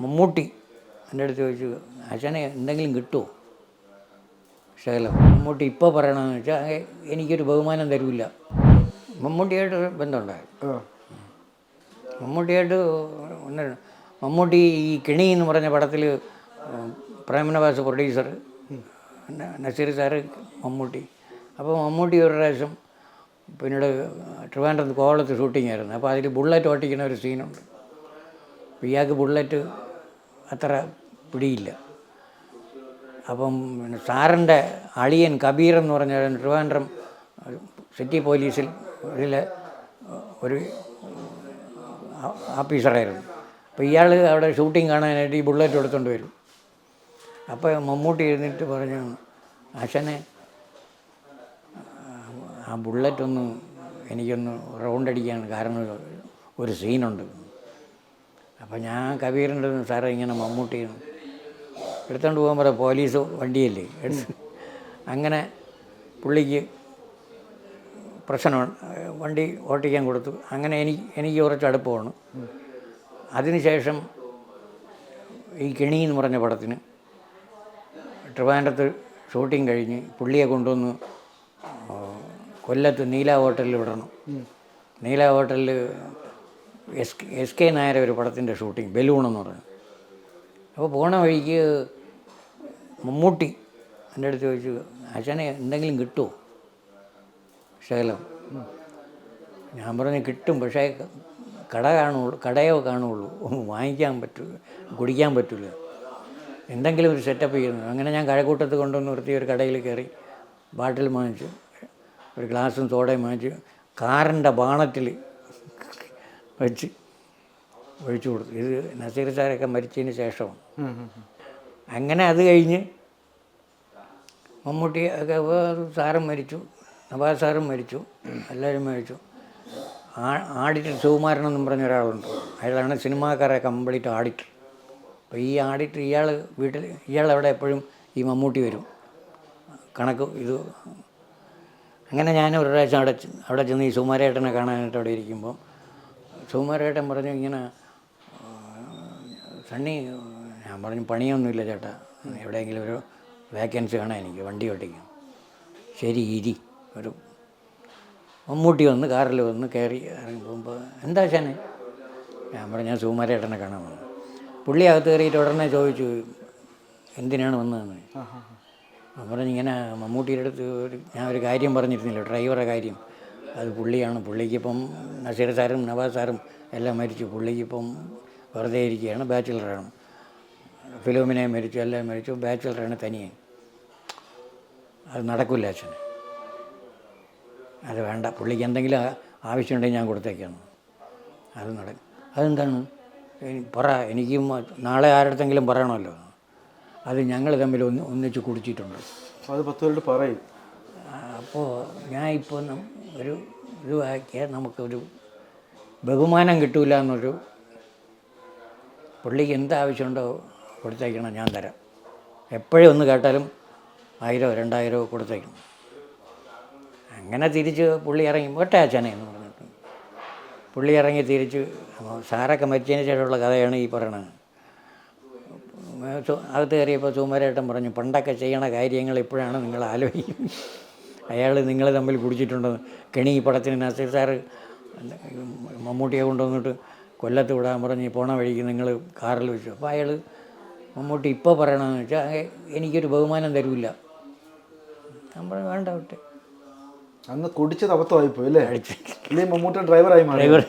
മമ്മൂട്ടി എന്റെ അടുത്ത് ചോദിച്ചു അച്ഛനെ എന്തെങ്കിലും കിട്ടുമോ ശകലം. മമ്മൂട്ടി ഇപ്പോൾ പറയണമെന്ന് വെച്ചാൽ "ഏ, എനിക്കൊരു ബഹുമാനം തരൂല്ല മമ്മൂട്ടിയായിട്ട് ബന്ധമുണ്ടായി. മമ്മൂട്ടിയായിട്ട് ഒന്ന് മമ്മൂട്ടി ഈ കിണി എന്ന് പറഞ്ഞ പടത്തിൽ പ്രേമനവാസ് പ്രൊഡ്യൂസർ നസീർ സാറ് മമ്മൂട്ടി. അപ്പോൾ മമ്മൂട്ടി ഒരു പ്രാവശ്യം പിന്നീട് ട്രിവാൻഡ്രത്ത് കോവളത്ത് ഷൂട്ടിംഗ് ആയിരുന്നു. അപ്പോൾ അതിൽ ബുള്ളറ്റ് ഓട്ടിക്കുന്ന ഒരു സീനുണ്ട്. ഇയാൾക്ക് ബുള്ളറ്റ് അത്ര പിടിയില്ല. അപ്പം പിന്നെ സാറിന്റെ അളിയൻ കബീർ എന്ന് പറഞ്ഞ ട്രിവാൻഡ്രം സിറ്റി പോലീസിൽ ഒരു ഓഫീസറായിരുന്നു. അപ്പോൾ ഇയാൾ അവിടെ ഷൂട്ടിംഗ് കാണാനായിട്ട് ഈ ബുള്ളറ്റ് എടുത്തുകൊണ്ട് വരും. അപ്പോൾ മമ്മൂട്ടി എഴുന്നിട്ട് പറഞ്ഞു അച്ഛനെ ആ ബുള്ളറ്റൊന്ന് എനിക്കൊന്ന് റൗണ്ട് അടിക്കാൻ കാരണം ഒരു സീനുണ്ട്. അപ്പോൾ ഞാൻ കബീറിന്റെ സാറേ ഇങ്ങനെ മമ്മൂട്ടിയും എടുത്തുകൊണ്ട് പോകാൻ പറയാം പോലീസ് വണ്ടിയല്ലേ? എടുത്ത് അങ്ങനെ പുള്ളിക്ക് പ്രശ്നമാണ് വണ്ടി ഓട്ടിക്കാൻ കൊടുത്തു. അങ്ങനെ എനിക്ക് എനിക്ക് കുറച്ച് അടുപ്പമാണ് അതിനുശേഷം ഈ കെണി എന്ന് പറഞ്ഞ പടത്തിന് ട്രിവാൻഡ്രത്ത് ഷൂട്ടിംഗ് കഴിഞ്ഞ് പുള്ളിയെ കൊണ്ടുവന്ന് കൊല്ലത്ത് നീല ഹോട്ടലിൽ വിടണം. നീല ഹോട്ടലിൽ എസ് എസ് കെ നായർ ഒരു പടത്തിന്റെ ഷൂട്ടിങ് ബലൂൺ എന്ന് പറഞ്ഞു. അപ്പോൾ പോണ വഴിക്ക് മമ്മൂട്ടി എന്റെ അടുത്ത് ചോദിച്ചു അച്ഛനെ എന്തെങ്കിലും കിട്ടുമോ? ശകലം. ഞാൻ പറഞ്ഞു കിട്ടും പക്ഷേ കട കാണുള്ളൂ കടയോ കാണുള്ളൂ. വാങ്ങിക്കാൻ പറ്റൂ കുടിക്കാൻ പറ്റില്ല എന്തെങ്കിലും ഒരു സെറ്റപ്പ് ചെയ്യുന്നു. അങ്ങനെ ഞാൻ കഴക്കൂട്ടത്ത് കൊണ്ടുവന്ന് നിർത്തി ഒരു കടയിൽ കയറി ബാട്ടിൽ വാങ്ങിച്ചു ഒരു ഗ്ലാസും സോഡയും വാങ്ങിച്ചു. കാറിന്റെ ബാണറ്റിൽ വെച്ച് ഒഴിച്ചു കൊടുത്തു. ഇത് നസീർ സാറൊക്കെ മരിച്ചതിന് ശേഷമാണ്. അങ്ങനെ അത് കഴിഞ്ഞ് മമ്മൂട്ടി ഒക്കെ സാറും മരിച്ചു നവാസ് സാറും മരിച്ചു എല്ലാവരും മരിച്ചു. ആ- ആഡിറ്റർ സുകുമാരൻ എന്നും പറഞ്ഞ ഒരാളുണ്ട്. അയാളാണ് സിനിമാക്കാരെ കംപ്ലീറ്റ് ആഡിറ്റർ. അപ്പോൾ ഈ ആഡിറ്റർ ഇയാൾ വീട്ടിൽ ഇയാൾ അവിടെ എപ്പോഴും ഈ മമ്മൂട്ടി വരും. കണക്ക് ഇത് അങ്ങനെ ഞാൻ ഒരു പ്രാവശ്യം അവിടെ അവിടെ ചെന്ന് ഈ സുകുമാരേട്ടനെ കാണാനായിട്ട് അവിടെ ഇരിക്കുമ്പോൾ സുകുമാരേട്ടൻ പറഞ്ഞു ഇങ്ങനെ സണ്ണി ഞാൻ പറഞ്ഞു പണിയൊന്നുമില്ല ചേട്ടാ. എവിടെയെങ്കിലും ഒരു വേക്കൻസി വേണം എനിക്ക് വണ്ടി ഓട്ടിക്കും ശരി ഇരി. ഒരു മമ്മൂട്ടി വന്ന് കാറിൽ വന്ന് കയറി ഇറങ്ങി പോകുമ്പോൾ എന്താ ശാനെ ഞാൻ പറഞ്ഞു ഞാൻ സുകുമാരേട്ടനെ കാണാൻ വന്നു. പുള്ളി അകത്ത് കയറിയിട്ട് ഉടനെ ചോദിച്ചു എന്തിനാണ് വന്നതെന്ന്. ഞാൻ പറഞ്ഞു ഇങ്ങനെ മമ്മൂട്ടിയുടെ അടുത്ത് ഒരു ഞാൻ ഒരു കാര്യം പറഞ്ഞിരുന്നില്ല ഡ്രൈവറെ കാര്യം. അത് പുള്ളിയാണ്. പുള്ളിക്കിപ്പം നസീർ സാറും നവാസ് സാറും എല്ലാം മരിച്ചു. പുള്ളിക്കിപ്പം വെറുതെ ഇരിക്കുകയാണ്. ബാച്ചിലറാണ്. ഫിലോമിനെ മരിച്ചു. എല്ലാം മരിച്ചു. ബാച്ചിലറാണ് തനിയെ. അത് നടക്കില്ല അച്ഛന്. അത് വേണ്ട. പുള്ളിക്ക് എന്തെങ്കിലും ആവശ്യമുണ്ടെങ്കിൽ ഞാൻ കൊടുത്തേക്കാണ്. അത് നടക്കും അതെന്താണ്? പറ. എനിക്കും നാളെ ആരുടെങ്കിലും പറയണമല്ലോ. അത് ഞങ്ങൾ തമ്മിൽ ഒന്ന് ഒന്നിച്ച് കുടിച്ചിട്ടുണ്ട്. അത് പത്ത് പേരോട് പറയും. അപ്പോൾ ഞാൻ ഇപ്പോൾ ഒരു ഇത് ആക്കിയാൽ നമുക്കൊരു ബഹുമാനം കിട്ടൂല എന്നൊരു പുള്ളിക്ക് എന്ത് ആവശ്യമുണ്ടോ കൊടുത്തേക്കണം ഞാൻ തരാം. എപ്പോഴും ഒന്ന് കേട്ടാലും ആയിരോ രണ്ടായിരോ കൊടുത്തേക്കണം. അങ്ങനെ തിരിച്ച് പുള്ളി ഇറങ്ങി പോട്ടെ അച്ഛനെ എന്ന് പറഞ്ഞിട്ട്. പുള്ളി ഇറങ്ങി തിരിച്ച് സാറൊക്കെ മരിച്ചതിന് ശേഷമുള്ള കഥയാണ് ഈ പറയണത്. അകത്ത് കയറിയപ്പോൾ സുമാരേട്ടൻ പറഞ്ഞു പണ്ടൊക്കെ ചെയ്യണ കാര്യങ്ങൾ ഇപ്പോഴാണ് നിങ്ങൾ ആലോചിക്കുന്നത്. അയാൾ നിങ്ങൾ തമ്മിൽ കുടിച്ചിട്ടുണ്ടെന്ന് കെണി ഈ പടത്തിന് നസീർ സാറ് മമ്മൂട്ടിയെ കൊണ്ടുവന്നിട്ട് കൊല്ലത്ത് വിടാൻ പറഞ്ഞ് പോണ വഴിക്ക് നിങ്ങൾ കാറിൽ വെച്ചു. അപ്പോൾ അയാൾ മമ്മൂട്ടി ഇപ്പോൾ പറയണമെന്ന് വെച്ചാൽ "ഏ, എനിക്കൊരു ബഹുമാനം തരൂല്ല നമ്മൾ വേണ്ട വിട്ടെ. അന്ന് കുടിച്ചത് അബദ്ധമായി പോയി അല്ലേ? അടിച്ച്. മമ്മൂട്ടി ഡ്രൈവറായി മാറി. ഡ്രൈവർ